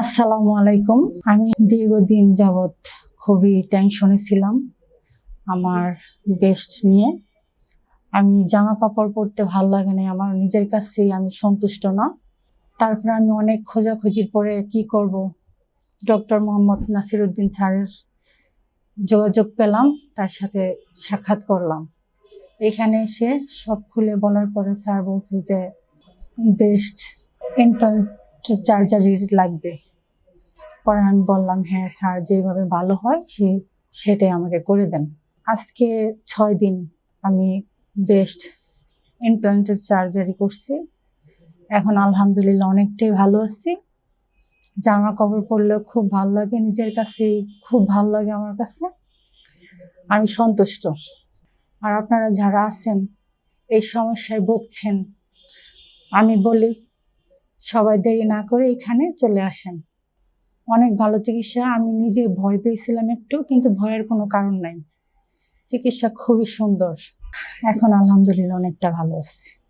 আসসালামু আলাইকুম। আমি দীর্ঘদিন যাবৎ খুবই টেনশনে ছিলাম আমার বেস্ট নিয়ে। আমি জামা কাপড় পরতে ভালো লাগে না আমার নিজের কাছেই আমি সন্তুষ্ট না। তারপর আমি অনেক খোঁজাখুঁজির পরে কি করব? ডক্টর মোহাম্মদ নাসিরুদ্দিন স্যারের যোগাযোগ পেলাম, তার সাথে সাক্ষাৎ করলাম। এখানে এসে সব খুলে বলার পরে স্যার বলছে যে বেস্ট ইন্টারনেট চার্জারি লাগবে। পরে আমি বললাম হ্যাঁ স্যার যেভাবে ভালো হয়, সে, সেটাই আমাকে করে দেন। আজকে ছয় দিন আমি বেস্ট ইমপ্লান্টের সার্জারি করছি। এখন আলহামদুলিল্লাহ অনেকটাই ভালো আছি। জামা কাপড় পরলেও খুব ভালো লাগে নিজের কাছে খুব ভালো লাগে আমার কাছে। আমি সন্তুষ্ট। আর আপনারা যারা আছেন, এই সমস্যায় ভুগছেন, আমি বলি সবাই দেরি না করে এখানে চলে আসেন। অনেক ভালো চিকিৎসা, আমি নিজে ভয় পেয়েছিলাম একটু, কিন্তু ভয়ের কোনো কারণ নাই। চিকিৎসা খুবই সুন্দর। এখন আলহামদুলিল্লাহ অনেকটা ভালো আছি।